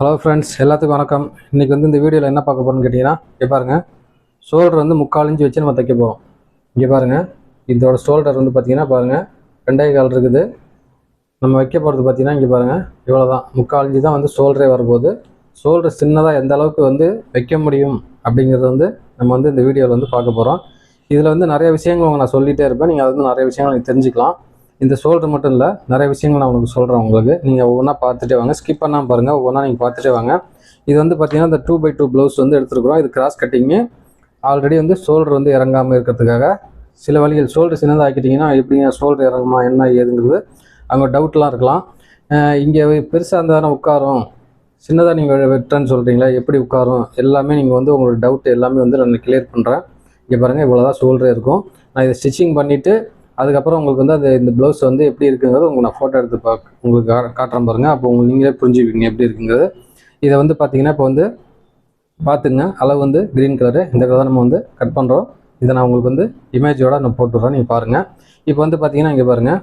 Hello friends எல்லாத்துக்கும் வணக்கம். இன்றைக்கி வந்து இந்த வீடியோவில் என்ன பார்க்க போகிறோம்னு கேட்டிங்கன்னா இங்கே பாருங்கள் ஷோல்டர் வந்து முக்கால் இன்ச்சு வச்சு நம்ம தைக்க போகிறோம் இங்கே பாருங்கள் இதோட ஷோல்டர் வந்து பார்த்திங்கன்னா பாருங்கள் ரெண்டே கால் இருக்குது. நம்ம வைக்க போகிறது பார்த்திங்கன்னா இங்கே பாருங்கள் இவ்வளோ தான் முக்கால் இன்ச்சு தான் வந்து ஷோல்டரே வரப்போகுது. ஷோல்டர் சின்னதாக எந்த அளவுக்கு வந்து வைக்க முடியும் அப்படிங்கிறது வந்து நம்ம வந்து இந்த வீடியோவில் வந்து பார்க்க போகிறோம் இதில் வந்து நிறைய விஷயங்கள் நான் சொல்லிகிட்டே இருப்பேன். நீங்கள் அது வந்து நிறைய விஷயங்கள் நீங்கள் தெரிஞ்சுக்கலாம். இந்த சோல்டர் மட்டும் இல்லை நிறைய விஷயங்கள் நான் உங்களுக்கு சொல்கிறேன் உங்களுக்கு. நீங்கள் ஒவ்வொன்றா பார்த்துட்டே வாங்க. ஸ்கிப் பண்ணாமல் பாருங்கள் ஒவ்வொன்றா நீங்கள் பார்த்துட்டே வாங்க. இது வந்து பார்த்தீங்கன்னா இந்த டூ பை டூ ப்ளவுஸ் வந்து எடுத்துருக்குறோம். இது கிராஸ் கட்டிங்கு ஆல்ரெடி வந்து ஷோல்டர் வந்து இறங்காமல் இருக்கிறதுக்காக சில வழிகள் ஷோல்டர் சின்னதாக ஆக்கிட்டிங்கன்னா எப்படிங்க ஷோல்டர் இறங்குமா என்ன ஏதுங்கிறது அங்கே டவுட்லாம் இருக்கலாம். இங்கே பெருசாக இருந்தால் உட்காரும். சின்னதாக நீங்கள் வெட்டுறேன்னு சொல்கிறீங்களா எப்படி உட்காரும்? எல்லாமே நீங்கள் வந்து உங்களோட டவுட் எல்லாமே வந்து நான் கிளியர் பண்ணுறேன் இங்கே பாருங்கள் இவ்வளோ தான் ஷோல்டரே இருக்கும். நான் இதை ஸ்டிச்சிங் பண்ணிவிட்டு அதுக்கப்புறம் உங்களுக்கு வந்து அந்த இந்த ப்ளவுஸ் வந்து எப்படி இருக்குங்கிறது உங்களுக்கு நான் ஃபோட்டோ எடுத்து பா உங்களுக்கு கா- காட்டுறேன் பாருங்கள் அப்போ உங்களுக்கு நீங்களே புரிஞ்சுக்குவீங்க எப்படி இருக்குங்கிறது. இதை வந்து பார்த்தீங்கன்னா இப்போ வந்து பார்த்துங்க. அளவு வந்து க்ரீன் கலரு இந்த கலர் நம்ம வந்து கட் பண்ணுறோம் இதை நான் உங்களுக்கு வந்து இமேஜோட நான் போட்டுடுறேன். நீங்கள் பாருங்கள் இப்போ வந்து பார்த்தீங்கன்னா இங்கே பாருங்கள்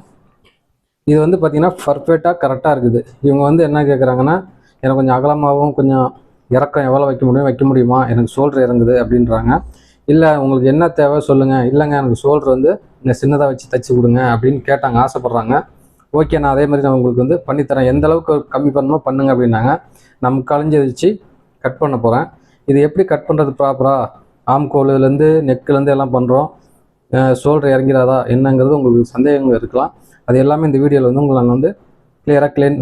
இது வந்து பார்த்தீங்கன்னா பர்ஃபெக்டாக கரெக்டாக இருக்குது. இவங்க வந்து என்ன கேட்குறாங்கன்னா எனக்கு கொஞ்சம் அகலமாகவும் கொஞ்சம் இறக்கம் எவ்வளோ வைக்க முடியும் வைக்க முடியுமா? எனக்கு சோல்டர் இறங்குது அப்படின்றாங்க. இல்லை உங்களுக்கு என்ன தேவை சொல்லுங்கள் இல்லைங்க எனக்கு சோல்டர் வந்து நீங்கள் சின்னதாக வச்சு தச்சு கொடுங்க அப்படின்னு கேட்டாங்க ஆசைப்பட்றாங்க. ஓகே நான் அதே மாதிரி நான் உங்களுக்கு வந்து பண்ணித்தரேன் எந்த அளவுக்கு கம்மி பண்ணணுமோ பண்ணுங்க அப்படின்னாங்க. நம்ம களைஞ்சு வச்சு கட் பண்ண போகிறேன் இது எப்படி கட் பண்ணுறது ப்ராப்பராக ஆம்கோலுலேருந்து நெக்குலேருந்து எல்லாம் பண்ணுறோம் ஷோல்டர் இறங்கிறாதா என்னங்கிறது உங்களுக்கு சந்தேகங்கள் இருக்கலாம். அது எல்லாமே இந்த வீடியோவில் வந்து உங்களை நான் வந்து கிளியராக கிளீன்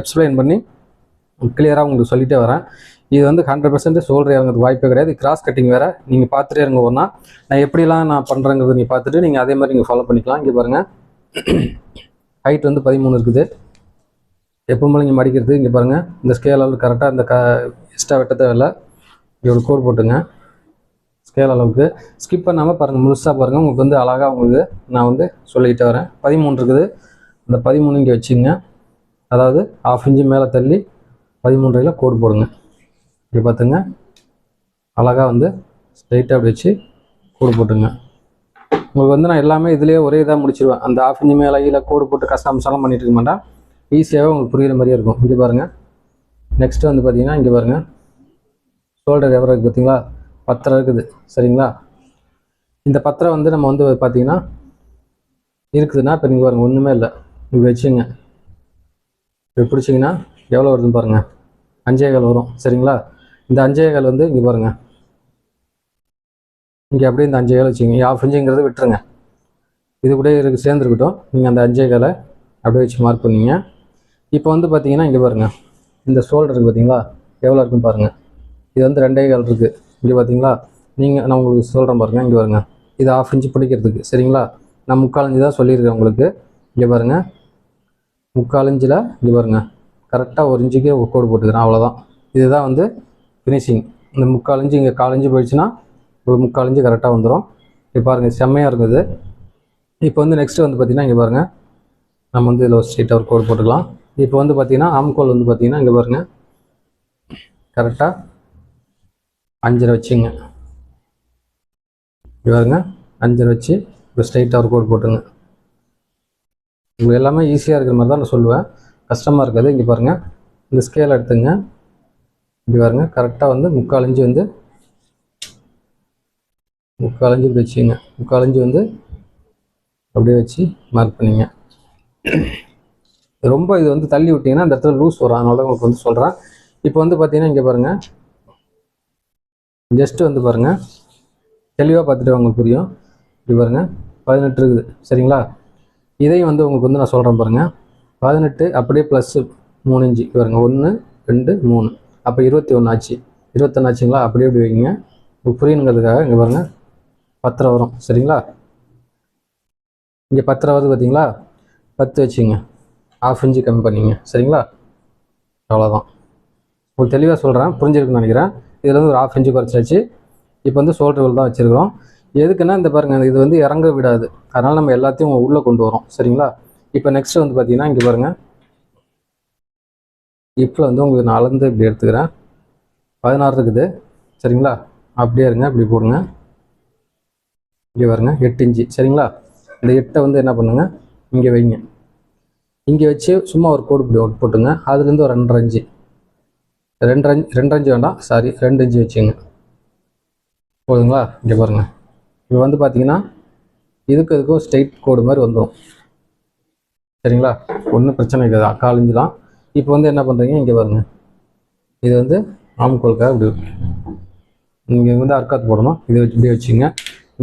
எக்ஸ்பிளைன் பண்ணி கிளியராக உங்களுக்கு சொல்லிகிட்டே வரேன். இது வந்து ஹண்ட்ரட் பர்சன்ட் சோல்டர் இறங்குறது வாய்ப்பே கிடையாது. கிராஸ் கட்டிங் வேறு. நீங்கள் பார்த்துட்டே இருங்க ஒன்றா நான் எப்படிலாம் நான் பண்ணுறேங்கிறது நீங்கள் பார்த்துட்டு நீங்கள் அதே மாதிரி நீங்கள் ஃபாலோ பண்ணிக்கலாம். இங்கே பாருங்கள் ஹைட் வந்து பதிமூணு இருக்குது. எப்பவுமே நீங்கள் மடிக்கிறது இங்கே பாருங்கள் இந்த ஸ்கேல் அளவு கரெக்டாக இந்த க எக்ஸ்ட்ரா வெட்ட தேவையில்லை இப்படி ஒரு கோடு போட்டுங்க. ஸ்கேல் அளவுக்கு. ஸ்கிப் பண்ணாமல் பாருங்கள் முழுசாக பாருங்கள் உங்களுக்கு வந்து அழகாக உங்களுக்கு நான் வந்து சொல்லிக்கிட்டு வரேன். பதிமூணு இருக்குது. அந்த பதிமூணு இங்கே வச்சுங்க. அதாவது ஆஃப் இன்ச்சு மேலே தள்ளி பதிமூன்றையில் கோடு போடுங்க. இப்படி பார்த்துங்க அழகாக வந்து ஸ்ட்ரைட்டாக அப்படி வச்சு கூடு போட்டுங்க. உங்களுக்கு வந்து நான் எல்லாமே இதுலேயே ஒரே இதாக முடிச்சிருவேன். அந்த ஆஃப் இஞ்சி மேலே கீழே கோடு போட்டு கஷ்டம்செல்லாம் பண்ணிட்டு இருக்க மாட்டேன். ஈஸியாகவே உங்களுக்கு புரிகிற மாதிரியே இருக்கும். இங்கே பாருங்கள் நெக்ஸ்ட்டு வந்து பார்த்தீங்கன்னா இங்கே பாருங்கள் ஷோல்டர் எவ்வளோ இருக்குது பார்த்தீங்களா பத்திரம் இருக்குது. சரிங்களா? இந்த பத்திரம் வந்து நம்ம வந்து பார்த்தீங்கன்னா இருக்குதுன்னா இப்போ நீங்கள் பாருங்கள் ஒன்றுமே இல்லை. இப்படி வச்சுங்க. இப்படி பிடிச்சிங்கன்னா எவ்வளோ வருதுன்னு பாருங்கள் அஞ்சே கால் வரும். சரிங்களா? இந்த அஞ்சே கால் வந்து இங்கே பாருங்கள் இங்கே அப்படியே இந்த அஞ்சே கால் வச்சுங்க ஆஃப் இன்ச்சுங்கிறத விட்டுருங்க. இது கூட இருக்கு சேர்ந்துருக்கட்டும். நீங்கள் அந்த அஞ்சே காலை அப்படியே வச்சு மார்க் பண்ணீங்க. இப்போ வந்து பார்த்தீங்கன்னா இங்கே பாருங்கள் இந்த ஷோல்டர் இருக்குது பார்த்தீங்களா எவ்வளோ இருக்குன்னு பாருங்கள் இது வந்து ரெண்டே கால் இருக்குது இங்கே பார்த்தீங்களா நீங்கள் நான் உங்களுக்கு சொல்கிறேன் பாருங்கள் இங்கே பாருங்கள் இது ஆஃப் இன்ச்சு பிடிக்கிறதுக்கு சரிங்களா? நான் முக்கால் தான் சொல்லியிருக்கேன் உங்களுக்கு. இங்கே பாருங்கள் முக்கால் இங்கே பாருங்கள் கரெக்டாக ஒரு இன்ச்சுக்கு கோடு போட்டுக்கிறேன். அவ்வளோதான் இதுதான் வந்து ஃபினிஷிங் இந்த முக்கால் இன்ச்சு இங்கே காலஞ்சு போயிடுச்சுன்னா ஒரு முக்கால் இன்ச்சு கரெக்டாக வந்துடும் இப்போ பாருங்கள் செம்மையாக இருக்குது இப்போ வந்து நெக்ஸ்ட்டு வந்து பார்த்திங்கன்னா இங்கே பாருங்கள் நம்ம வந்து இதில் ஒரு ஸ்ட்ரெயிட்டாக ஒரு கோடு போட்டுக்கலாம். இப்போ வந்து பார்த்திங்கன்னா ஆம்கோல் வந்து பார்த்திங்கன்னா இங்கே பாருங்கள் கரெக்டாக அஞ்சரை வச்சுங்க. இங்கே பாருங்க அஞ்சரை வச்சு இப்போ ஸ்ட்ரைட்டாக ஒரு கோடு போட்டுங்க உங்களுக்கு எல்லாமே ஈஸியாக இருக்கிற மாதிரி தான் நான் சொல்லுவேன். கஷ்டமாக இருக்காது. இங்கே பாருங்கள் இந்த ஸ்கேல் எடுத்துங்க. இப்படி பாருங்க. கரெக்டாக வந்து முக்கால் வந்து முக்காலஞ்சு இப்படி வச்சுங்க முக்கால் வந்து அப்படியே வச்சு மார்க் பண்ணிங்க. ரொம்ப இது வந்து தள்ளி விட்டிங்கன்னா அந்த இடத்துல லூஸ் வரும். அதனால தான் உங்களுக்கு வந்து சொல்கிறேன் இப்போ வந்து பார்த்தீங்கன்னா இங்கே பாருங்கள் ஜஸ்ட்டு வந்து பாருங்கள் தெளிவாக பார்த்துட்டு உங்களுக்கு புரியும். இப்படி பாருங்கள் பதினெட்டு இருக்குது. சரிங்களா? இதையும் வந்து உங்களுக்கு வந்து நான் சொல்கிறேன் பாருங்கள் பதினெட்டு அப்படியே ப்ளஸ்ஸு மூணு இன்ச்சு. பாருங்க. ஒன்று ரெண்டு மூணு. அப்போ இருபத்தி ஒன்று ஆச்சு. இருபத்தொன்று ஆச்சுங்களா? அப்படியே இப்படி வைங்க. இப்போ புரியணுங்கிறதுக்காக இங்கே பாருங்கள் பத்தரை வரும் சரிங்களா? இங்கே பத்தரை வருது பார்த்தீங்களா பத்து வச்சுங்க. ஆஃப் இன்ச்சு கம்மி பண்ணிங்க. சரிங்களா? அவ்வளோதான் உங்களுக்கு தெளிவாக சொல்கிறேன் புரிஞ்சிருக்குன்னு நினைக்கிறேன். இதில் வந்து ஒரு ஆஃப் இன்ச்சு குறைச்சாச்சு. இப்போ வந்து சோல்டர் தான் வச்சுருக்கிறோம். எதுக்குன்னா இந்த பாருங்கள் இது வந்து இறங்க விடாது. அதனால் நம்ம எல்லாத்தையும் உள்ளே கொண்டு வரோம். சரிங்களா? இப்போ நெக்ஸ்ட் வந்து பார்த்தீங்கன்னா இங்கே பாருங்கள் இப்போ வந்து உங்களுக்கு நான் அளந்து இப்படி எடுத்துக்கிறேன். பதினாறு இருக்குது. சரிங்களா? அப்படியே இருங்க இப்படி போடுங்க. இங்கே வருங்க எட்டு இன்ச்சு. சரிங்களா? இந்த எட்டை வந்து என்ன பண்ணுங்க? இங்கே வைங்க. இங்கே வச்சு சும்மா ஒரு கோடு இப்படி ஒர்க் போட்டுங்க. அதுலேருந்து ஒரு ரெண்டரை இன்ச்சு. ரெண்டரை அஞ்சு ரெண்டு வேண்டாம். சாரி ரெண்டு இன்ச்சு வச்சுங்க. போதுங்களா? இங்கே பாருங்கள் இப்போ வந்து பார்த்தீங்கன்னா இதுக்கு இதுக்கும் ஸ்ட்ரெயிட் கோடு மாதிரி வந்துடும் சரிங்களா? ஒன்றும் பிரச்சனை இருக்காது கால் இன்ச்சு தான். இப்போ வந்து என்ன பண்ணுறீங்க இங்கே பாருங்கள் இது வந்து ஆம்கோலுக்காக இப்படி இங்கே வந்து அர்க்காத் போடணும். இதை வச்சு இப்படியே வச்சுங்க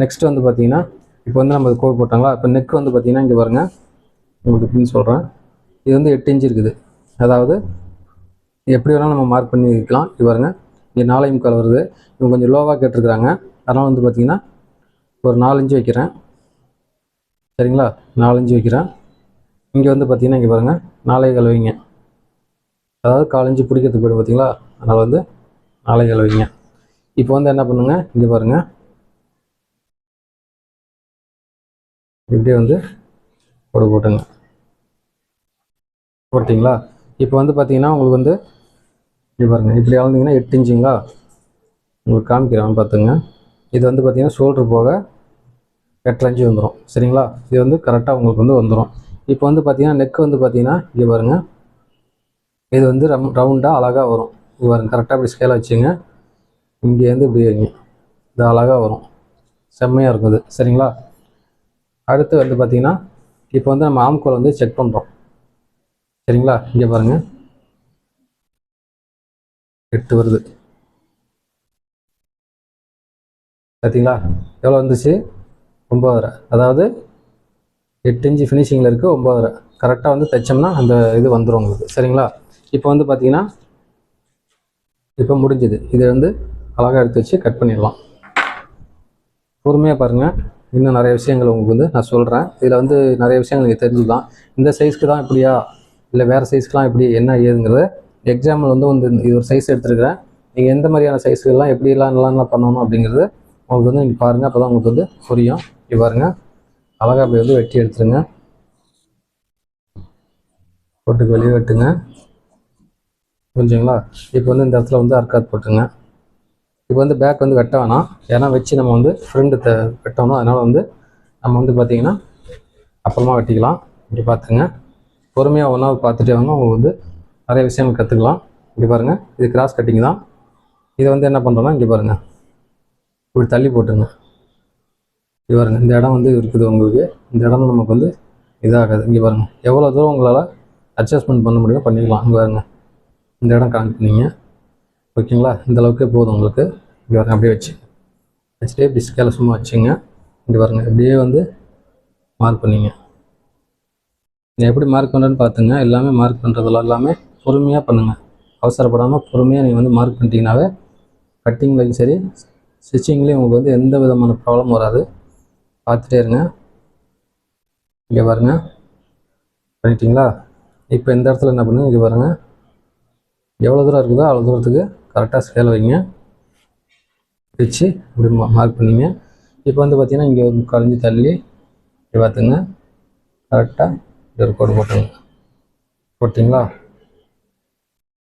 நெக்ஸ்ட் வந்து பார்த்தீங்கன்னா இப்போ வந்து நம்ம கோல் போட்டாங்களா? இப்போ நெக் வந்து பார்த்தீங்கன்னா இங்கே பாருங்கள் உங்களுக்கு எப்படின்னு சொல்கிறேன் இது வந்து எட்டு இன்ச்சு இருக்குது. அதாவது எப்படி வேணாலும் நம்ம மார்க் பண்ணி இருக்கலாம் இது பாருங்கள் இங்கே நாலே முக்கால் வருது. இவங்க கொஞ்சம் லோவாக கேட்டிருக்கிறாங்க. அதனால் வந்து பார்த்தீங்கன்னா ஒரு நாலஞ்சு வைக்கிறேன். சரிங்களா? நாலஞ்சு வைக்கிறேன். இங்கே வந்து பார்த்தீங்கன்னா இங்கே பாருங்கள் நாலே கழுவிங்க. அதாவது காலஞ்சி பிடிக்கிறதுக்கு போய்டும் பார்த்தீங்களா? அதனால் வந்து நாலே கால் வைங்க இப்போ வந்து என்ன பண்ணுங்க? இங்கே பாருங்கள் இப்படியே வந்து போட போட்டுங்க. போட்டிங்களா? இப்போ வந்து பார்த்தீங்கன்னா உங்களுக்கு வந்து இப்படி பாருங்க. இப்படி அளந்தீங்கன்னா எட்டு இன்ச்சுங்களா? உங்களுக்கு காமிக்கிறான் பார்த்துங்க. இது வந்து பார்த்தீங்கன்னா ஷோல்டர் போக எட்டரை இன்ச்சு வந்துடும் சரிங்களா? இது வந்து கரெக்டாக உங்களுக்கு வந்து வந்துடும் இப்போ வந்து பார்த்தீங்கன்னா நெக் வந்து பார்த்தீங்கன்னா இங்கே பாருங்க. இது வந்து ரம் ரவுண்டாக அழகாக வரும். இது வரும் கரெக்டாக இப்படி ஸ்கேலாக வச்சுங்க இங்கேருந்து இப்படி வைங்க. இது அழகாக வரும். செம்மையாக இருக்கும் இது. சரிங்களா? அடுத்து வந்து பார்த்திங்கன்னா இப்போ வந்து நம்ம ஆம்கோல் வந்து செக் பண்ணுறோம் சரிங்களா? இங்கே பாருங்கள் எட்டு வருது. பார்த்தீங்களா எவ்வளோ வந்துச்சு? ஒம்பதரை அதாவது எட்டு இன்ச்சு ஃபினிஷிங்கில் இருக்குது ஒம்பதரை கரெக்டாக வந்து தைச்சோம்னா அந்த இது வந்துடும் உங்களுக்கு. சரிங்களா? இப்போ வந்து பார்த்தீங்கன்னா இப்போ முடிஞ்சுது. இதை வந்து அழகாக எடுத்து வச்சு கட் பண்ணிடலாம். பொறுமையாக பாருங்கள் இன்னும் நிறைய விஷயங்கள் உங்களுக்கு வந்து நான் சொல்கிறேன் இதில் வந்து நிறைய விஷயங்கள் நீங்கள் தெரிஞ்சுக்கலாம். இந்த சைஸ்க்கு தான் இப்படியா? இல்லை வேறு சைஸ்க்குலாம் எப்படி என்ன ஏதுங்கிறத எக்ஸாம்பிள் வந்து வந்து இது ஒரு சைஸ் எடுத்துருக்கிறேன். நீங்கள் எந்த மாதிரியான சைஸ்கள்லாம் எப்படிலாம் என்னலாம் பண்ணணும் அப்படிங்கிறது உங்களுக்கு வந்து நீங்கள் பாருங்கள் அப்போ தான் உங்களுக்கு வந்து புரியும். இப்படி பாருங்கள் அழகாக அப்படி வந்து வெட்டி எடுத்துருங்க. போட்டுக்கு வெளியே வெட்டுங்க. புரிஞ்சுங்களா? இப்போ வந்து இந்த இடத்துல வந்து அர்க்காத் போட்டுங்க. இப்போ வந்து பேக் வந்து வெட்ட வேணாம். ஏன்னா வச்சு நம்ம வந்து ஃப்ரெண்டு த வெட்டணும். அதனால் வந்து நம்ம வந்து பார்த்திங்கன்னா அப்புறமா வெட்டிக்கலாம். இப்படி பார்த்துங்க. பொறுமையாக ஒன்றா பார்த்துட்டே வாங்க. அவங்க வந்து நிறைய விஷயங்கள் கற்றுக்கலாம் இப்படி பாருங்கள் இது கிராஸ் கட்டிங் தான். இதை வந்து என்ன பண்ணுறோன்னா இங்கே பாருங்கள் இப்படி தள்ளி போட்டுங்க இப்படி பாருங்க. இந்த இடம் வந்து இருக்குது உங்களுக்கு. இந்த இடம் நமக்கு வந்து இதாகாது. இங்கே பாருங்கள் எவ்வளோ தூரம் உங்களால் அட்ஜஸ்ட்மெண்ட் பண்ண முடியுமோ பண்ணிக்கலாம். இங்கே பாருங்க. இந்த இடம் கனெக்ட் ஓகேங்களா? இந்தளவுக்கு போதும் உங்களுக்கு. இங்கே வரங்க அப்படியே வச்சு. வச்சுட்டு இப்படி ஸ்கேல சும்மா வச்சுங்க. இங்கே வரங்க இப்படியே வந்து மார்க் பண்ணிங்க. நீங்கள் எப்படி மார்க் பண்ணுறேன்னு பார்த்துங்க. எல்லாமே மார்க் பண்ணுறதுல எல்லாமே பொறுமையாக பண்ணுங்கள் அவசரப்படாமல் பொறுமையாக நீங்கள் வந்து மார்க் பண்ணிட்டீங்கனாவே கட்டிங்லையும் சரி ஸ்டிச்சிங்லேயும் உங்களுக்கு வந்து எந்த விதமான ப்ராப்ளம் வராது. பார்த்துட்டே இருங்க. இங்கே பாருங்க. பண்ணிட்டீங்களா? இப்போ இந்த இடத்துல என்ன பண்ணுங்க? இங்கே பாருங்க. எவ்வளோ தூரம் இருக்குதோ அவ்வளோ தூரத்துக்கு கரெக்டாக ஸ்கேல் வைங்க. வச்சு இப்படி மார்க் பண்ணிங்க. இப்போ வந்து பார்த்திங்கன்னா இங்கே ஒரு முக்கால் தள்ளி இப்படி பார்த்துங்க. கரெக்டாக இப்படி ஒரு கோடு போட்டுங்க. போட்டிங்களா?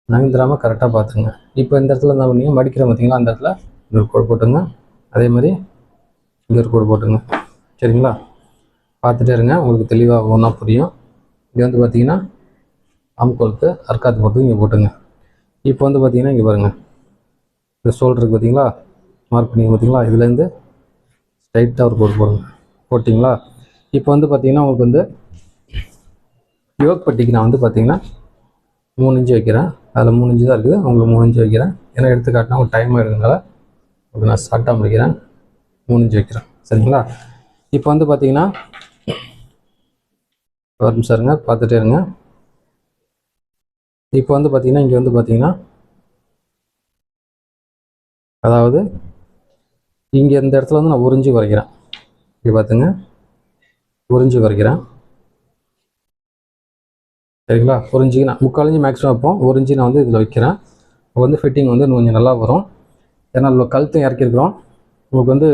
நகர்ந்துடாமல் கரெக்டாக பார்த்துங்க. இப்போ இந்த இடத்துல என்ன பண்ணீங்க? மடிக்கிற பார்த்தீங்களா அந்த இடத்துல இங்கே ஒரு கோடு போட்டுங்க. அதே மாதிரி இங்கே ஒரு கோடு போட்டுங்க. சரிங்களா? பார்த்துட்டே இருங்க. உங்களுக்கு தெளிவாக ஒன்றா புரியும். இங்கே வந்து பார்த்தீங்கன்னா அம்கோலுக்கு அர்க்காத்து போட்டு இங்கே போட்டுங்க. இப்போ வந்து பார்த்தீங்கன்னா இங்கே பாருங்கள் இந்த ஷோல்டருக்கு பார்த்தீங்களா மார்க் பண்ணி பார்த்தீங்களா இதுலேருந்து ஸ்ட்ரைட்டாக ஒரு போட்டு போடுங்க. போட்டிங்களா? இப்போ வந்து பார்த்தீங்கன்னா உங்களுக்கு வந்து யோக் பட்டிக்கு நான் வந்து பார்த்தீங்கன்னா மூணு இன்ச்சு வைக்கிறேன். அதில் மூணு இன்ச்சு தான் இருக்குது. உங்களுக்கு மூணு இன்ச்சு வைக்கிறேன். ஏன்னா எடுத்துக்காட்டினா ஒரு டைம் எடுக்கிறதுனால உங்களுக்கு நான் ஷார்ட்டாக முடிக்கிறேன். மூணு இன்ச்சு வைக்கிறேன். சரிங்களா? இப்போ வந்து பார்த்தீங்கன்னா ஒரு நிமிஷம் இருங்க. பார்த்துட்டே இருங்க. இப்போ வந்து பார்த்தீங்கன்னா இங்கே வந்து பார்த்தீங்கன்னா அதாவது இங்கே இந்த இடத்துல வந்து நான் உறிஞ்சி குறைக்கிறேன் இங்கே பார்த்துங்க உறிஞ்சி குறைக்கிறேன் சரிங்களா? உறிஞ்சி நான் முக்காலஞ்சி மேக்ஸிமம் வைப்போம். உறிஞ்சி நான் வந்து இதில் வைக்கிறேன். அப்போ வந்து ஃபிட்டிங் வந்து இன்னும் கொஞ்சம் நல்லா வரும். ஏன்னா அதில் கழுத்தையும் இறக்கிருக்கிறோம் உங்களுக்கு வந்து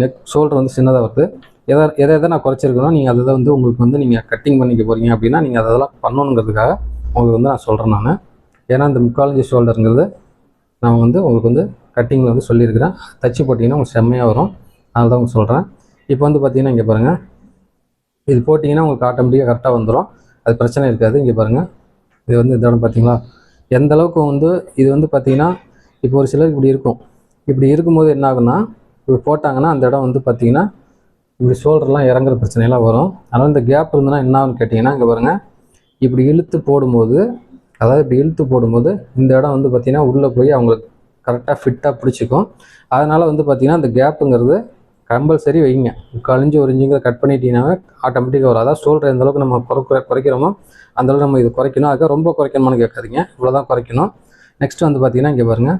நெக் ஷோல்டர் வந்து சின்னதாக வருது. எதை எதை எதை நான் குறைச்சிருக்கணும் நீங்கள் அதை வந்து உங்களுக்கு வந்து நீங்கள் கட்டிங் பண்ணிக்க போகிறீங்க அப்படின்னா நீங்கள் அதெல்லாம் பண்ணணுங்கிறதுக்காக உங்களுக்கு வந்து நான் சொல்கிறேன் நான். ஏன்னா இந்த முக்காலஞ்சி ஷோல்டருங்கிறது நான் வந்து உங்களுக்கு வந்து கட்டிங்கில் வந்து சொல்லியிருக்கிறேன். தச்சு போட்டிங்கன்னா உங்களுக்கு செம்மையாக வரும். அதனால தான் உங்களுக்கு சொல்கிறேன் இப்போ வந்து பார்த்தீங்கன்னா இங்கே பாருங்கள் இது போட்டிங்கன்னா உங்களுக்கு ஆட்டோமேட்டிக்காக கரெக்டாக வந்துடும் அது பிரச்சனை இருக்காது. இங்கே பாருங்கள் இது வந்து இந்த இடம் பார்த்தீங்களா எந்த அளவுக்கு வந்து இது வந்து பார்த்தீங்கன்னா இப்போ ஒரு சிலர் இப்படி இருக்கும். இப்படி இருக்கும்போது என்ன ஆகும்னா இப்படி போட்டாங்கன்னா அந்த இடம் வந்து பார்த்தீங்கன்னா இப்படி ஷோல்டர்லாம் இறங்குற பிரச்சனையெல்லாம் வரும். அதனால் இந்த கேப் இருந்ததுன்னா என்ன ஆகும்னு கேட்டிங்கன்னா இங்கே பாருங்கள் இப்படி இழுத்து போடும்போது அதாவது இப்படி இழுத்து போடும்போது இந்த இடம் வந்து பார்த்திங்கன்னா உள்ளே போய் அவங்களுக்கு கரெக்டாக ஃபிட்டாக பிடிச்சிக்கும். அதனால் வந்து பார்த்திங்கன்னா அந்த கேப்புங்கிறது கம்பல்சரி வைங்க. கழிஞ்சு ஒரு இன்ச்சுங்கிற கட் பண்ணிட்டீங்கன்னாவே ஆட்டோமேட்டிக்காக வரும். அதாவது ஷோல்டர் எந்த அளவுக்கு நம்ம குறை குறைக்கிறோமோ அந்தளவுக்கு நம்ம இது குறைக்கணும். அதுக்காக ரொம்ப குறைக்கணுமான்னு கேட்காதீங்க. இவ்வளோ தான் குறைக்கணும். நெக்ஸ்ட் வந்து பார்த்திங்கன்னா இங்கே பாருங்கள்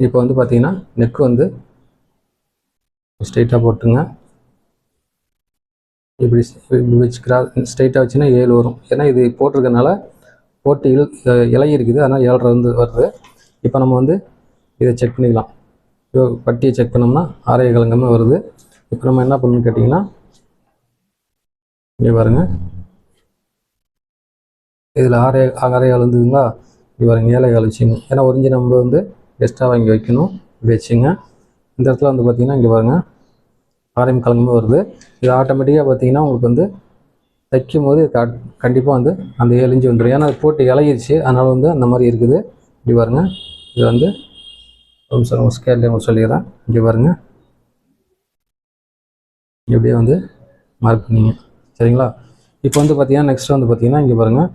இப்போ வந்து பார்த்தீங்கன்னா நெக் வந்து ஸ்ட்ரெயிட்டாக போட்டுங்க. இப்படி வச்சு கிரா ஸ்ட்ரைட்டாக வச்சுன்னா ஏழு வரும். ஏன்னா இது போட்டிருக்கனால போட்டு இல் இலை இருக்குது. அதனால் ஏழரை வந்து வருது. இப்போ நம்ம வந்து இதை செக் பண்ணிக்கலாம். இப்போ பட்டியை செக் பண்ணோம்னா ஆரைய கலங்கமே வருது. இப்போ நம்ம என்ன பண்ணணும்னு கேட்டிங்கன்னா இங்கே பாருங்க. இதில் ஆரைய ஆரையால் வந்துங்களா இங்கே பாருங்க ஏழைகால் வச்சுங்க ஏன்னா ஒரிஞ்சு நம்ம வந்து எக்ஸ்ட்ரா வாங்கி வைக்கணும். இப்படி வச்சுங்க இந்த இடத்துல வந்து பார்த்தீங்கன்னா இங்கே பாருங்க. ஆரம்பி கலங்கமே வருது. இது ஆட்டோமேட்டிக்காக பார்த்தீங்கன்னா உங்களுக்கு வந்து தைக்கும் போது கண்டிப்பாக வந்து அந்த ஏழு வந்துடும் ஏன்னா அது போட்டு இலகிருச்சு. அதனால் வந்து அந்த மாதிரி இருக்குது. இப்படி பாருங்க. இது வந்து ஒரு நிமிஷம் ஸ்கேல்லே உங்களுக்கு சொல்லிடுறேன். இங்கே பாருங்க. இப்படியே வந்து மார்க் பண்ணிங்க. சரிங்களா? இப்போ வந்து பார்த்தீங்கன்னா நெக்ஸ்ட் வந்து பார்த்தீங்கன்னா இங்கே பாருங்கள்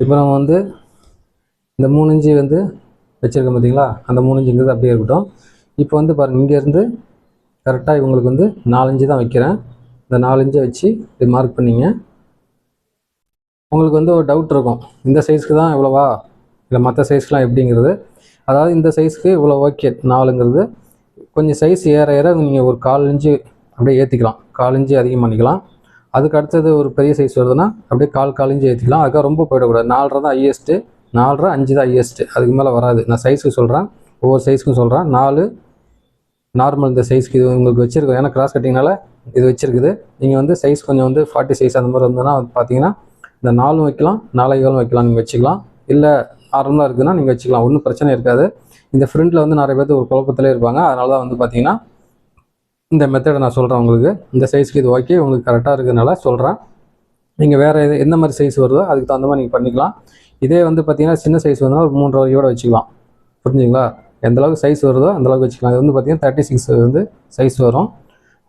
இப்போ நம்ம வந்து இந்த மூணு இன்ச்சு வந்து வச்சுருக்கோம் பார்த்தீங்களா அந்த மூணு இன்ச்சுங்கிறது அப்படியே இருக்கட்டும். இப்போ வந்து பாருங்கள் இங்கேருந்து கரெக்டாக இவங்களுக்கு வந்து நாலஞ்சு தான் வைக்கிறேன். இந்த நாலு வச்சு இது மார்க் பண்ணிங்க. உங்களுக்கு வந்து ஒரு டவுட் இருக்கும். இந்த சைஸ்க்கு தான் இவ்வளோவா? இல்லை மற்ற சைஸ்க்கெலாம் எப்படிங்கிறது. அதாவது இந்த சைஸ்க்கு இவ்வளோ ஓகே நாலுங்கிறது. கொஞ்சம் சைஸ் ஏற ஏற நீங்கள் ஒரு கால் இன்ச்சு அப்படியே ஏற்றிக்கலாம் கால் இன்ச்சு அதிகம் பண்ணிக்கலாம். அதுக்கு அடுத்தது ஒரு பெரிய சைஸ் வருதுன்னா அப்படியே கால் கால் இன்ச்சு ஏற்றிக்கலாம் அதுக்காக ரொம்ப போயிடக்கூடாது. நாலரை தான் ஹையஸ்ட்டு நாலரை அஞ்சு தான் ஹையஸ்ட்டு அதுக்கு மேலே வராது. நான் சைஸுக்கு சொல்கிறேன் ஒவ்வொரு சைஸ்க்கும் சொல்கிறேன் நாலு நார்மல் இந்த சைஸ்க்கு இது உங்களுக்கு வச்சிருக்கோம். ஏன்னா கிராஸ் கட்டிங்னால இது வச்சிருக்குது. நீங்கள் வந்து சைஸ் கொஞ்சம் வந்து ஃபார்ட்டி சைஸ் அந்த மாதிரி இருந்ததுன்னா பார்த்தீங்கன்னா இந்த நாலும் வைக்கலாம் நாளைகளும் வைக்கலாம் நீங்கள் வச்சுக்கலாம். இல்லை நார்மலாக இருக்குதுன்னா நீங்கள் வச்சுக்கலாம். ஒன்றும் பிரச்சனை இருக்காது. இந்த ஃப்ரண்ட்டில் வந்து நிறைய பேர் ஒரு குழப்பத்திலே இருப்பாங்க. அதனால தான் வந்து பார்த்தீங்கன்னா இந்த மெத்தடை நான் சொல்கிறேன் உங்களுக்கு. இந்த சைஸ்க்கு இது ஓகே உங்களுக்கு கரெக்டாக இருக்கிறதுனால சொல்கிறேன் நீங்கள் வேறு எது எந்த மாதிரி சைஸ் வருதோ அதுக்கு தகுந்த மாதிரி நீங்கள் பண்ணிக்கலாம். இதே வந்து பார்த்தீங்கன்னா சின்ன சைஸ் வந்து ஒரு மூன்று வரையோட வச்சுக்கலாம். புரிஞ்சுங்களா? எந்தளவுக்கு சைஸ் வருதோ அந்தளவுக்கு வச்சுக்கலாம். இது வந்து பார்த்தீங்கன்னா தேர்ட்டி சிக்ஸ் வந்து சைஸ் வரும்.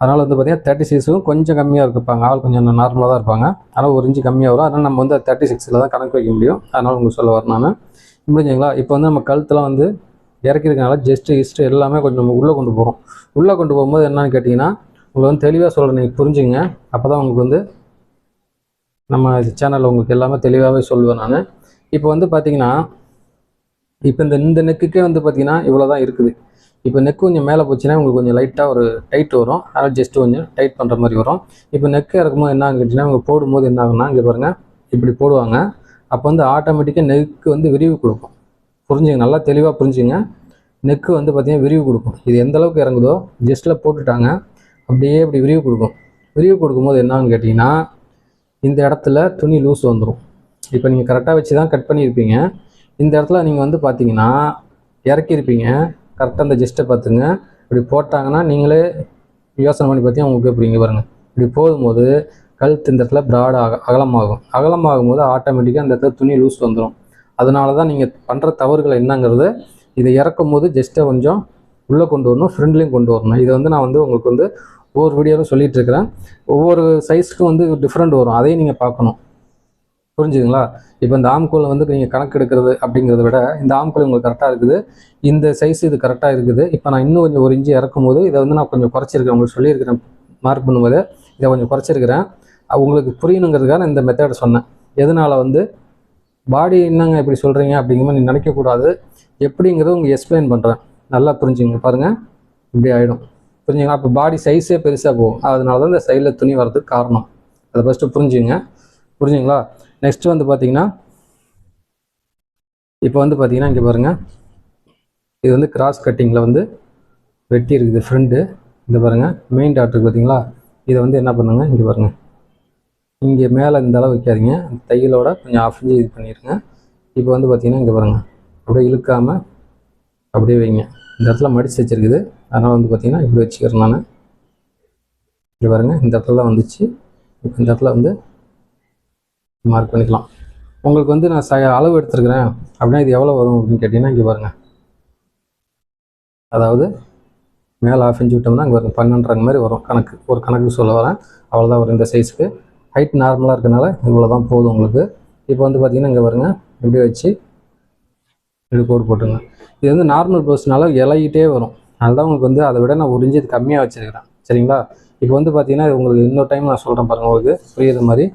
அதனால் வந்து பார்த்தீங்கன்னா தேர்ட்டி சிக்ஸும் கொஞ்சம் கம்மியாக இருப்பாங்க. ஆள் கொஞ்சம் நார்மலாக தான் இருப்பாங்க. ஆனால் ஒரு இன்ச்சு கம்மியாக வரும். அதனால் நம்ம வந்து தேர்ட்டி சிக்ஸில் தான் கணக்கு வைக்க முடியும். அதனால் உங்களுக்கு சொல்ல வரேன் நான். முடிஞ்சுங்களா இப்போ வந்து நம்ம கழுத்தெலாம் வந்து இறக்கிருக்கனால ஜஸ்ட்டு ஹிஸ்ட்டு எல்லாமே கொஞ்சம் நம்ம உள்ளே கொண்டு போகிறோம் உள்ளே கொண்டு போகும்போது என்னன்னு கேட்டிங்கன்னா உங்களுக்கு வந்து தெளிவாக சொல்கிறேன் நீங்கள் புரிஞ்சுங்க அப்போ தான் உங்களுக்கு வந்து நம்ம சேனலில் உங்களுக்கு எல்லாமே தெளிவாகவே சொல்லுவேன் நான். இப்போ வந்து பார்த்தீங்கன்னா இப்போ இந்த இந்த நெக்குக்கே வந்து பார்த்தீங்கன்னா இவ்வளோ தான் இருக்குது. இப்போ நெக் கொஞ்சம் மேலே போச்சுன்னா உங்களுக்கு கொஞ்சம் லைட்டாக ஒரு டைட் வரும். அதனால் ஜஸ்ட்டு கொஞ்சம் டைட் பண்ணுற மாதிரி வரும். இப்போ நெக்கு இறக்கும்போது என்ன கேட்டிங்கன்னா அவங்க போடும்போது என்ன ஆகுன்னா இங்கே பாருங்கள் இப்படி போடுவாங்க. அப்போ வந்து ஆட்டோமேட்டிக்காக நெக்கு வந்து விரிவு கொடுக்கும். புரிஞ்சுங்க நல்லா தெளிவாக புரிஞ்சுங்க. நெக்கு வந்து பார்த்திங்கன்னா விரிவு கொடுக்கும். இது எந்த அளவுக்கு இறங்குதோ ஜஸ்ட்டில் போட்டுட்டாங்க. அப்படியே இப்படி விரிவு கொடுக்கும். விரிவு கொடுக்கும்போது என்னன்னு கேட்டிங்கன்னா இந்த இடத்துல துணி லூஸ் வந்துடும் இப்போ நீங்கள் கரெக்டாக வச்சு தான் கட் பண்ணியிருப்பீங்க. இந்த இடத்துல நீங்கள் வந்து பார்த்தீங்கன்னா இறக்கியிருப்பீங்க. கரெக்டாக அந்த ஜஸ்ட்டை பார்த்துங்க இப்படி போட்டாங்கன்னா நீங்களே யோசனை பண்ணி பார்த்தீங்கன்னா உங்களுக்கு புரியுங்க பாருங்கள் இப்படி போகும்போது கழுத்து இந்த இடத்துல ப்ராட் ஆக அகலமாகும். அகலமாகும் போது ஆட்டோமேட்டிக்காக அந்த இடத்துல துணி லூஸ் வந்துடும் அதனால தான் நீங்கள் பண்ணுற தவறுகள் என்னங்கிறது இதை இறக்கும் போது ஜஸ்ட்டை கொஞ்சம் உள்ளே கொண்டு வரணும் ஃப்ரெண்ட்லேயும் கொண்டு வரணும். இதை வந்து நான் வந்து உங்களுக்கு வந்து ஒவ்வொரு வீடியோவில் சொல்லிகிட்டு இருக்கிறேன். ஒவ்வொரு சைஸ்க்கும் வந்து டிஃப்ரெண்ட் வரும். அதையும் நீங்கள் பார்க்கணும். புரிஞ்சுதுங்களா? இப்போ இந்த ஆம்கோல் வந்து நீங்கள் கணக்கு எடுக்கிறது அப்படிங்கிறத விட இந்த ஆம்கோல் உங்களுக்கு கரெக்டாக இருக்குது. இந்த சைஸ் இது கரெக்டாக இருக்குது. இப்போ நான் இன்னும் கொஞ்சம் ஒரு இன்ச்சு இறக்கும் போது இதை வந்து நான் கொஞ்சம் குறைச்சிருக்கேன் உங்களுக்கு சொல்லியிருக்கிறேன். மார்க் பண்ணும்போது இதை கொஞ்சம் குறைச்சிருக்கிறேன். உங்களுக்கு புரியணுங்கிறதுக்காக நான் இந்த மெத்தடை சொன்னேன். எதனால் வந்து பாடி என்னங்க இப்படி சொல்கிறீங்க அப்படிங்கிற மாதிரி நீ நினைக்கக்கூடாது. எப்படிங்கிறத உங்களுக்கு எக்ஸ்பிளைன் பண்ணுறேன் நல்லா புரிஞ்சுங்க பாருங்கள் இப்படி ஆகிடும் புரிஞ்சுங்களா? அப்போ பாடி சைஸே பெருசாக போகும். அதனால தான் இந்த சைடில் துணி வர்றதுக்கு காரணம். அதை ஃபஸ்ட்டு புரிஞ்சுங்க புரிஞ்சுங்களா? நெக்ஸ்ட் வந்து பார்த்தீங்கன்னா இப்போ வந்து பார்த்தீங்கன்னா இங்கே பாருங்கள் இது வந்து கிராஸ் கட்டிங்கில் வந்து வெட்டி இருக்குது ஃப்ரெண்டு இந்த பாருங்கள் மெயின் டாட் பார்த்தீங்களா இதை வந்து என்ன பண்ணுங்க? இங்கே பாருங்கள் இங்கே மேலே இந்த அளவு வைக்காதீங்க. தையலோட கொஞ்சம் ஆஃப் இது பண்ணிடுங்க இப்போ வந்து பார்த்தீங்கன்னா இங்கே பாருங்கள் அப்படியே இழுக்காமல் அப்படியே வைங்க. இந்த இடத்துல மடிச்சு வச்சிருக்குது. அதனால் வந்து பார்த்திங்கன்னா இப்படி வச்சுக்கிறேன் நான். இங்கே பாருங்கள் இந்த இடத்துல தான் வந்துச்சு. இப்போ இந்த இடத்துல வந்து மார்க் பண்ணிக்கலாம். உங்களுக்கு வந்து நான் ச அளவு எடுத்துருக்கிறேன். அப்படின்னா இது எவ்வளோ வரும் அப்படின்னு கேட்டிங்கன்னா இங்கே பாருங்கள் அதாவது மேலே ஆஃப் இன்ச்சு விட்டோம்னா இங்கே வரும் பன்னெண்டுற மாதிரி வரும் கணக்கு. ஒரு கணக்கு சொல்ல வரேன். அவ்வளோதான் வரும் இந்த சைஸ்க்கு ஹைட் நார்மலாக இருக்கனால இவ்வளோ தான் போதும் உங்களுக்கு. இப்போ வந்து பார்த்தீங்கன்னா இங்கே வருங்க இப்படி வச்சு இப்படி கோடு போட்டுங்க இது வந்து நார்மல் ப்ளவுஸ்னால இலையிட்டே வரும். அதுதான் உங்களுக்கு வந்து அதை விட நான் உறிஞ்சி கம்மியாக வச்சுருக்கிறேன். சரிங்களா? இப்போ வந்து பார்த்தீங்கன்னா உங்களுக்கு இன்னொரு டைம் நான் சொல்கிறேன் பாருங்கள் உங்களுக்கு புரியுற மாதிரி.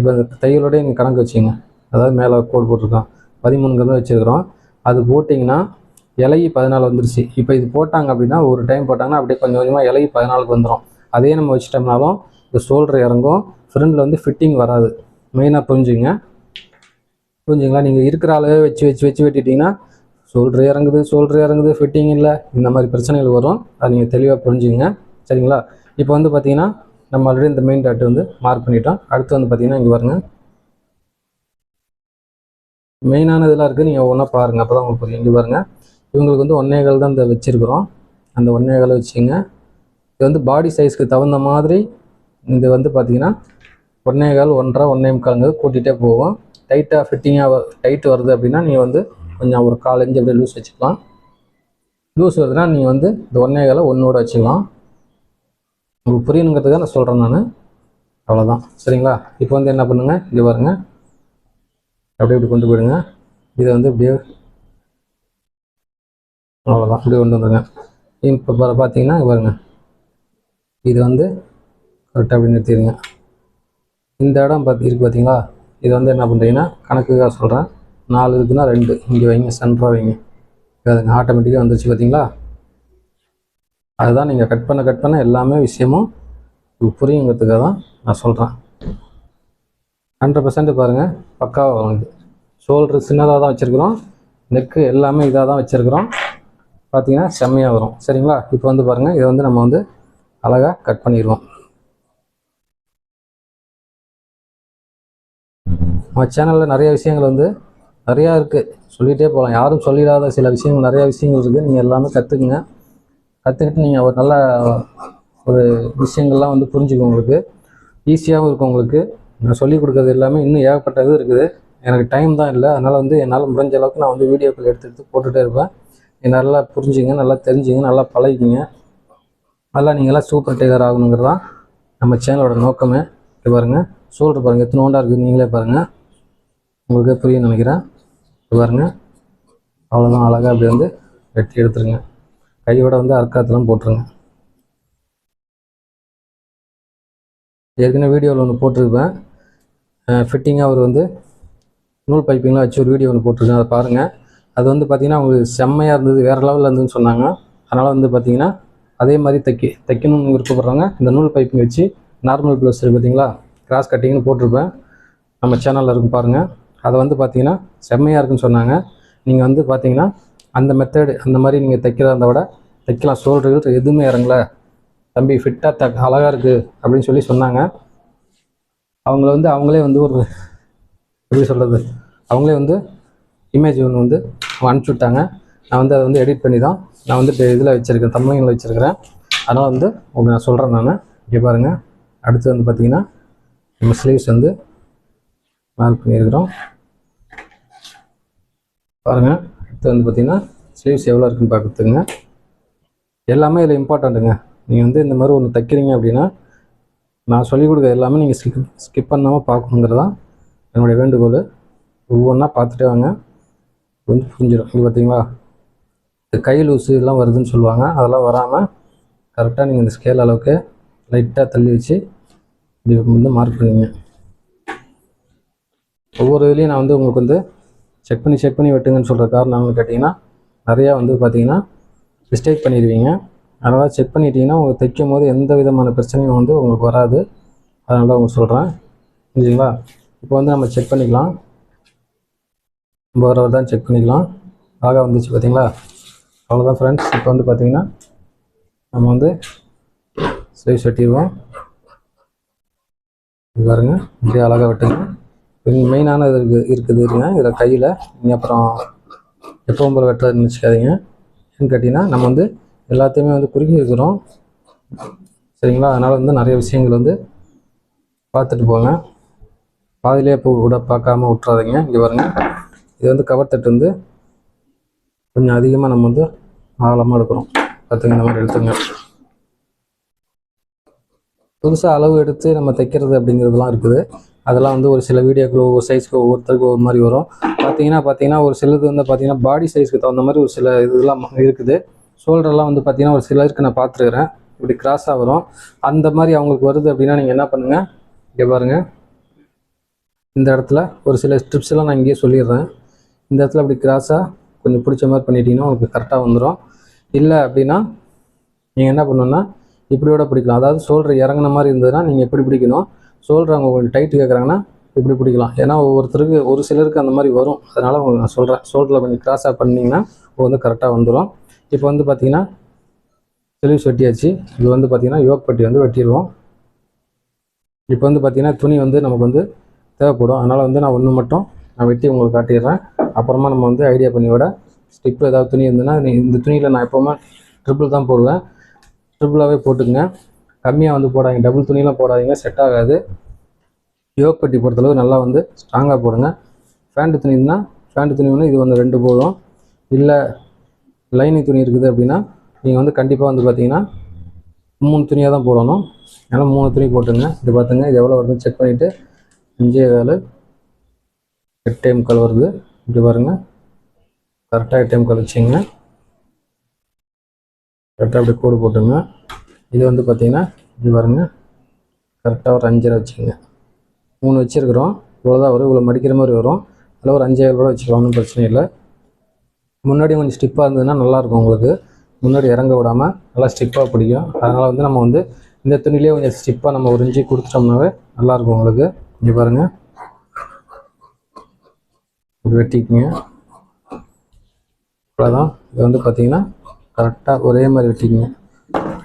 இப்போ இந்த தையலோடய நீங்கள் கணக்கு வச்சிங்க அதாவது மேலே கோடு போட்டிருக்கோம் பதிமூணு கிலோ வச்சுருக்கிறோம். அது போட்டிங்கன்னா இலை பதினாலு வந்துருச்சு. இப்போ இது போட்டாங்க அப்படின்னா ஒரு டைம் போட்டாங்கன்னா அப்படியே கொஞ்சம் கொஞ்சமாக இலை பதினாலுக்கு வந்துடும் அதே நம்ம வச்சுட்டோம்னாலும் இந்த ஷோல்டர் இறங்கும். ஃப்ரண்டில் வந்து ஃபிட்டிங் வராது. மெயினாக புரிஞ்சுங்க. புரிஞ்சுங்களா? நீங்கள் இருக்கிற அளவே வச்சு வச்சு வச்சு வெட்டிட்டிங்கன்னா ஷோல்டர் இறங்குது ஷோல்டர் இறங்குது ஃபிட்டிங் இல்லை. இந்த மாதிரி பிரச்சனைகள் வரும். அதை நீங்கள் தெளிவாக புரிஞ்சுங்க சரிங்களா? இப்போ வந்து பார்த்தீங்கன்னா நம்ம ஆல்ரெடி இந்த மெயின் டாட் வந்து மார்க் பண்ணிட்டோம். அடுத்து வந்து பார்த்தீங்கன்னா இங்கே பாருங்க. மெயினான இதெல்லாம் இருக்குது நீங்கள் ஒன்றா பாருங்கள் அப்போ தான் உங்களுக்கு புரியும். இங்கே பாருங்கள் இவங்களுக்கு வந்து ஒன்னேகால் தான் இந்த வச்சுருக்குறோம். அந்த ஒன்னேகால் வச்சுங்க இது வந்து பாடி சைஸ்க்கு தகுந்த மாதிரி இது வந்து பார்த்தீங்கன்னா ஒன்னேகால் ஒன்றரை ஒன்றே முக்கால்ங்கிறது கூட்டிகிட்டே போகும். டைட்டாக ஃபிட்டிங்காக டைட் வருது அப்படின்னா நீங்கள் வந்து கொஞ்சம் ஒரு கால் இன்ச்சு அப்படியே லூஸ் வச்சுக்கலாம். லூஸ் வருதுன்னா நீங்கள் வந்து இந்த ஒன்னேகாலை ஒன்றோட வச்சுக்கலாம். உங்களுக்கு புரியணுங்கிறதுக்காக நான் சொல்கிறேன் நான். அவ்வளோதான் சரிங்களா? இப்போ வந்து என்ன பண்ணுங்கள் இங்கே பாருங்க. அப்படியே இப்படி கொண்டு போயிடுங்க. இதை வந்து இப்படியே அவ்வளோதான் இப்படி கொண்டு வந்துடுங்க. இப்போ பார்த்தீங்கன்னா இங்க பாருங்க. இது வந்து கரெக்டாக அப்படி நிறுத்திடுங்க. இந்த இடம் பார்த்து இருக்குது பார்த்தீங்களா? இது வந்து என்ன பண்ணுறீங்கன்னா கணக்குக்காக சொல்கிறேன் நாலு இருக்குன்னா ரெண்டு. இங்கே வைங்க சென்டராக வைங்க. அதுங்க ஆட்டோமேட்டிக்காக வந்துருச்சு பார்த்தீங்களா? அதுதான் நீங்கள் கட் பண்ண கட் பண்ண எல்லாமே விஷயமும் உங்களுக்கு புரியுங்கிறதுக்காக தான் நான் சொல்கிறேன் ஹண்ட்ரட் பர்சன்ட் பாருங்கள் பக்காவாக வரும் இது. ஷோல்டர் சின்னதாக தான் வச்சுருக்குறோம். நெக்கு எல்லாமே இதாக தான் வச்சுருக்குறோம். பார்த்தீங்கன்னா செம்மையாக வரும். சரிங்களா? இப்போ வந்து பாருங்கள் இதை வந்து நம்ம வந்து அழகாக கட் பண்ணிடுவோம். நம்ம சேனலில் நிறைய விஷயங்கள் வந்து நிறையா இருக்குது சொல்லிகிட்டே போகலாம் யாரும் சொல்லிடாத சில விஷயங்கள் நிறையா விஷயங்கள் இருக்குது நீங்கள் எல்லாமே கற்றுக்குங்க கற்றுக்கிட்டு நீங்கள் ஒரு நல்ல ஒரு விஷயங்கள்லாம் வந்து புரிஞ்சுக்க உங்களுக்கு. ஈஸியாகவும் இருக்கும் உங்களுக்கு. நான் சொல்லிக் கொடுக்குறது எல்லாமே இன்னும் ஏகப்பட்டது இருக்குது. எனக்கு டைம் தான் இல்லை. அதனால் வந்து என்னால் முடிஞ்ச அளவுக்கு நான் வந்து வீடியோக்கள் எடுத்து எடுத்து போட்டுகிட்டே இருப்பேன். நீங்க நல்லா புரிஞ்சுங்க நல்லா தெரிஞ்சுங்க நல்லா பழகிக்கிங்க. நல்லா நீங்களாம் சூப்பர் டெய்லர் ஆகணுங்கிறது தான் நம்ம சேனலோட நோக்கமே. இது பாருங்கள் ஷோல்டர் பாருங்கள் எத்தனை ஓண்டாக இருக்குது நீங்களே பாருங்கள் உங்களுக்கே புரியும் நினைக்கிறேன். பாருங்கள் அவ்வளோதான் அழகாக அப்படி வந்து வெட்டி எடுத்துருங்க. கையோட வந்து அர்க்காத்தெல்லாம் போட்டுருங்க. ஏற்கனவே வீடியோவில் ஒன்று போட்டிருப்பேன். ஃபிட்டிங்காக அவர் வந்து நூல் பைப்பிங்லாம் வச்சு ஒரு வீடியோ ஒன்று போட்டிருக்கேன் அதை பாருங்கள் அது வந்து பார்த்திங்கன்னா உங்களுக்கு செம்மையாக இருந்தது. வேறு லெவலில் இருந்ததுன்னு சொன்னாங்க. அதனால் வந்து பார்த்திங்கன்னா அதே மாதிரி தைக்க தைக்கணும்னு விருப்பப்படுறாங்க இந்த நூல் பைப்பிங் வச்சு நார்மல் ப்ளவுஸ் இருக்குது பார்த்தீங்களா கிராஸ் கட்டிங்னு போட்டிருப்பேன். நம்ம சேனலில் இருக்கும் பாருங்கள் அதை வந்து பார்த்தீங்கன்னா செம்மையாக இருக்குன்னு சொன்னாங்க. நீங்கள் வந்து பார்த்தீங்கன்னா அந்த மெத்தடு அந்த மாதிரி நீங்கள் தைக்கிறத விட தைக்கலாம் ஷோல்டர்கள் எதுவுமே இறங்கல. தம்பி ஃபிட்டாக த அழகாக இருக்குது அப்படின்னு சொல்லி சொன்னாங்க. அவங்கள வந்து அவங்களே வந்து ஒரு எப்படி சொல்கிறது அவங்களே வந்து இமேஜ் ஒன்று வந்து அனுப்பிச்சி விட்டாங்க. நான் வந்து அதை வந்து எடிட் பண்ணி தான் நான் வந்து இதில் வச்சுருக்கேன் தமிழில் வச்சுருக்கிறேன். அதனால் வந்து உங்களுக்கு நான் சொல்கிறேன் நான். இங்கே பாருங்கள் அடுத்து வந்து பார்த்தீங்கன்னா நம்ம ஸ்லீவ்ஸ் வந்து மார்க் பண்ணியிருக்கிறோம். பாருங்கள் அடுத்து வந்து பார்த்தீங்கன்னா ஸ்லீவ்ஸ் எவ்வளோ இருக்குன்னு பார்த்துங்க எல்லாமே இதில் இம்பார்ட்டண்ட்டுங்க நீங்கள் வந்து இந்த மாதிரி ஒன்று தைக்கிறீங்க அப்படின்னா நான் சொல்லிக் கொடுக்குற எல்லாமே நீங்கள் ஸ்கிப் ஸ்கிப் பண்ணாமல் பார்க்கணுங்கிறதான் என்னுடைய வேண்டுகோள். ஒவ்வொன்றா பார்த்துட்டே வாங்க. கொஞ்சம் புரிஞ்சிடும். இது பார்த்தீங்களா? இந்த கை லூஸு எல்லாம் வருதுன்னு சொல்லுவாங்க. அதெல்லாம் வராமல் கரெக்டாக நீங்கள் இந்த ஸ்கேல் அளவுக்கு லைட்டாக தள்ளி வச்சு இப்படி வந்து மார்க் பண்ணுவீங்க ஒவ்வொரு இதுலேயும் நான் வந்து உங்களுக்கு வந்து செக் பண்ணி செக் பண்ணி வெட்டுங்கன்னு சொல்கிற காரணம் என்னன்னு கேட்டிங்கன்னா நிறையா வந்து பார்த்தீங்கன்னா மிஸ்டேக் பண்ணிடுவீங்க அதனால் செக் பண்ணிட்டீங்கன்னா உங்களுக்கு தைக்கும் போது எந்த விதமான பிரச்சனையும் வந்து உங்களுக்கு வராது. அதனால் உங்களுக்கு சொல்கிறேன் புரிஞ்சுங்களா? இப்போ வந்து நம்ம செக் பண்ணிக்கலாம். நம்ம வர தான் செக் பண்ணிக்கலாம். அழகாக வந்துச்சு பார்த்தீங்களா அவ்வளோதான் ஃப்ரெண்ட்ஸ் இப்போ வந்து பார்த்தீங்கன்னா நம்ம வந்து ஸ்லீவ்ஸ் வெட்டிடுவோம் பாருங்கள் இப்படியே அழகாக வெட்டுங்க. இது மெயினான இது இருக்குது இருக்குது இருங்க இதில் கையில் நீங்கள் அப்புறம் எப்பவும் போல் வெட்டுறது நினச்சிக்காதீங்க ஏன்னு கேட்டிங்கன்னா நம்ம வந்து எல்லாத்தையுமே வந்து குறுகி இருக்கிறோம். சரிங்களா? அதனால் வந்து நிறைய விஷயங்கள் வந்து பார்த்துட்டு போங்க. பாதியிலே பூ கூட பார்க்காம விட்றாதீங்க இங்கே பாருங்க. இது வந்து கவர் தட்டு வந்து கொஞ்சம் அதிகமாக நம்ம வந்து ஆழமாக எடுக்கிறோம். பார்த்துங்க இந்த மாதிரி எடுத்துங்க. புதுசாக அளவு எடுத்து நம்ம தைக்கிறது அப்படிங்கிறதுலாம் இருக்குது. அதெல்லாம் வந்து ஒரு சில வீடியோக்கள் ஒவ்வொரு சைஸ்க்கு ஒவ்வொருத்தருக்கு ஒரு மாதிரி வரும். பார்த்தீங்கன்னா பார்த்தீங்கன்னா ஒரு சிலது வந்து பார்த்தீங்கன்னா பாடி சைஸ்க்கு தகுந்த மாதிரி ஒரு சில இதெல்லாம் இருக்குது. ஷோல்டர்லாம் வந்து பார்த்தீங்கன்னா ஒரு சிலருக்கு நான் பார்த்துருக்குறேன் இப்படி கிராஸாக வரும். அந்த மாதிரி அவங்களுக்கு வருது அப்படின்னா நீங்கள் என்ன பண்ணுங்கள் இங்கே பாருங்கள் இந்த இடத்துல ஒரு சில ஸ்ட்ரிப்ஸ் எல்லாம் நான் இங்கேயே சொல்லிடுறேன். இந்த இடத்துல அப்படி கிராஸாக கொஞ்சம் பிடிச்ச மாதிரி பண்ணிட்டீங்கன்னா உங்களுக்கு கரெக்டாக வந்துடும் இல்லை அப்படின்னா நீங்கள் என்ன பண்ணணும்னா இப்படியோட பிடிக்கலாம். அதாவது ஷோல்டர் இறங்குன மாதிரி இருந்ததுன்னா நீங்கள் எப்படி பிடிக்கணும்? சொல்கிறாங்க அவங்க கொஞ்சம் கேட்குறாங்கன்னா இப்படி பிடிக்கலாம். ஏன்னா ஒவ்வொருத்தருக்கு ஒரு சிலருக்கு அந்த மாதிரி வரும். அதனால் உங்களுக்கு நான் சொல்கிறேன் ஷோல்டரில் கொஞ்சம் கிராஸாக பண்ணிங்கன்னா வந்து கரெக்டாக வந்துடும் இப்போ வந்து பார்த்தீங்கன்னா தெளிவு வெட்டியாச்சு. இது வந்து பார்த்திங்கன்னா யோக் பட்டி வந்து வெட்டிடுவோம் இப்போ வந்து பார்த்தீங்கன்னா துணி வந்து நமக்கு வந்து தேவைப்படும். அதனால் வந்து நான் ஒன்று மட்டும் நான் வெட்டி உங்களுக்கு காட்டிடுறேன். அப்புறமா நம்ம வந்து ஐடியா பண்ணியோட ஸ்டிப்பு ஏதாவது துணி இருந்ததுன்னா இந்த துணியில் நான் எப்போவுமே ட்ரிபிள் தான் போடுவேன். ட்ரிபிளாகவே போட்டுக்கங்க. கம்மியாக வந்து போடாதீங்க. டபுள் துணியெலாம் போடாதீங்க. செட் ஆகாது. யோக் பட்டி பொறுத்தளவு நல்லா வந்து ஸ்ட்ராங்காக போடுங்க. ஃபேண்ட்டு துணி ஃபேண்ட் ஃபேண்ட்டு துணி ஒன்று இது ஒன்று ரெண்டு போதும். இல்லை லைனிங் துணி இருக்குது அப்படின்னா நீங்கள் வந்து கண்டிப்பாக வந்து பார்த்தீங்கன்னா மூணு துணியாக தான் போடணும். ஏன்னா மூணு துணி போட்டுங்க இது பார்த்துங்க இது எவ்வளோ வருதுன்னு செக் பண்ணிவிட்டு அஞ்சே வேலை எட்டே முக்கால் வருது. இப்படி பாருங்க. கரெக்டாக எட்டே முக்கால் வச்சுங்க. கரெக்டாக அப்படி கோடு போட்டுங்க இது வந்து பார்த்தீங்கன்னா இது பாருங்க. கரெக்டாக ஒரு அஞ்சரை வச்சுக்கோங்க. மூணு வச்சுருக்குறோம். இவ்வளோ தான் வரும். இவ்வளோ மடிக்கிற மாதிரி வரும். அதில் ஒரு அஞ்சு கூட வச்சுக்கலாம். ஒன்றும் பிரச்சனை இல்லை. முன்னாடி கொஞ்சம் ஸ்டிப்பாக இருந்ததுன்னா நல்லாயிருக்கும் உங்களுக்கு. முன்னாடி இறங்க விடாமல் நல்லா ஸ்டிப்பாக பிடிக்கும். அதனால் வந்து நம்ம வந்து இந்த துணிலேயே கொஞ்சம் ஸ்டிப்பாக நம்ம உறிஞ்சி கொடுத்துட்டோம்னாவே நல்லாயிருக்கும் உங்களுக்கு. இங்கே பாருங்கள் இப்படி வெட்டிக்கிங்க. அவ்வளோதான் இது வந்து பார்த்தீங்கன்னா கரெக்டாக ஒரே மாதிரி வெட்டிக்குங்க.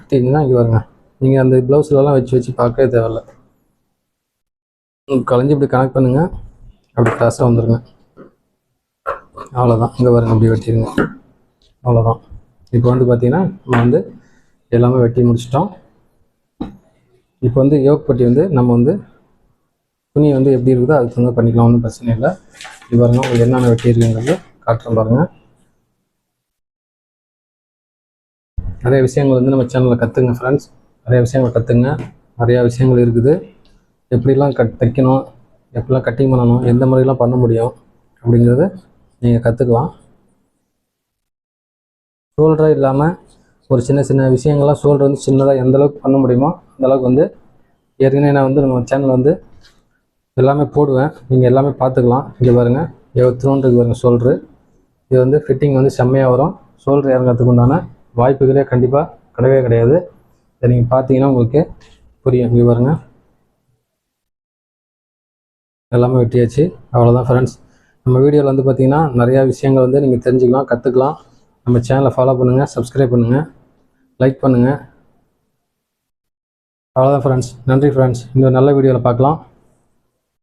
வெட்டிங்கன்னா இங்கே வருங்க. நீங்கள் அந்த ப்ளவுஸ்லலாம் வச்சு வச்சு பார்க்கவே தேவையில்ல. கலைஞ்சி இப்படி கனெக்ட் பண்ணுங்கள் அப்படி கிளாஸாக வந்துடுங்க அவ்வளோதான் இங்கே வருங்க அப்படி வெட்டிடுங்க அவ்வளோதான் இப்போ வந்து பார்த்திங்கன்னா நம்ம வந்து எல்லாமே வெட்டி முடிச்சிட்டோம். இப்போ வந்து யோகப்பட்டி வந்து நம்ம வந்து துணி வந்து எப்படி இருக்குதோ அதுக்கு தகுந்த பண்ணிக்கலாம். ஒன்றும் பிரச்சனை இல்லை. இது பாருங்க உங்களுக்கு என்னென்ன வெட்டி இருக்குங்கிறது காட்டுறேன் பாருங்கள் நிறைய விஷயங்கள் வந்து நம்ம சேனலில் கற்றுங்க ஃப்ரெண்ட்ஸ் நிறைய விஷயங்கள் கற்றுங்க நிறையா விஷயங்கள் இருக்குது. எப்படிலாம் கட் தைக்கணும் எப்படிலாம் கட்டிங் பண்ணணும் எந்த மாதிரிலாம் பண்ண முடியும் அப்படிங்கிறத நீங்கள் கற்றுக்கலாம் ஷோல்டர் இல்லாமல் ஒரு சின்ன சின்ன விஷயங்கள்லாம் ஷோல்டர் வந்து சின்னதாக எந்த அளவுக்கு பண்ண முடியுமோ அந்தளவுக்கு வந்து ஏற்கனவே நான் வந்து நம்ம சேனல் வந்து எல்லாமே போடுவேன். நீங்கள் எல்லாமே பார்த்துக்கலாம். இங்கே பாருங்கள் எவ்வளோத்துணுன்றது பாருங்கள் ஷோல்ட்ரு இது வந்து ஃபிட்டிங் வந்து செம்மையாக வரும். ஷோல்டர் இறங்கிறதுக்கு உண்டான வாய்ப்புகளே கண்டிப்பாக கிடையவே கிடையாது. இதை நீங்கள் பார்த்தீங்கன்னா உங்களுக்கு புரியும். இங்கே பாருங்கள் எல்லாமே வெட்டியாச்சு. அவ்வளோதான் ஃப்ரெண்ட்ஸ் நம்ம வீடியோவில் வந்து பார்த்தீங்கன்னா நிறையா விஷயங்கள் வந்து நீங்கள் தெரிஞ்சுக்கலாம் கற்றுக்கலாம் நம்ம சேனலை ஃபாலோ பண்ணுங்கள் சப்ஸ்கிரைப் பண்ணுங்கள் லைக் பண்ணுங்கள் அவ்வளோதான் ஃப்ரெண்ட்ஸ் நன்றி ஃப்ரெண்ட்ஸ் இன்னொரு நல்ல வீடியோவில் பார்க்கலாம்.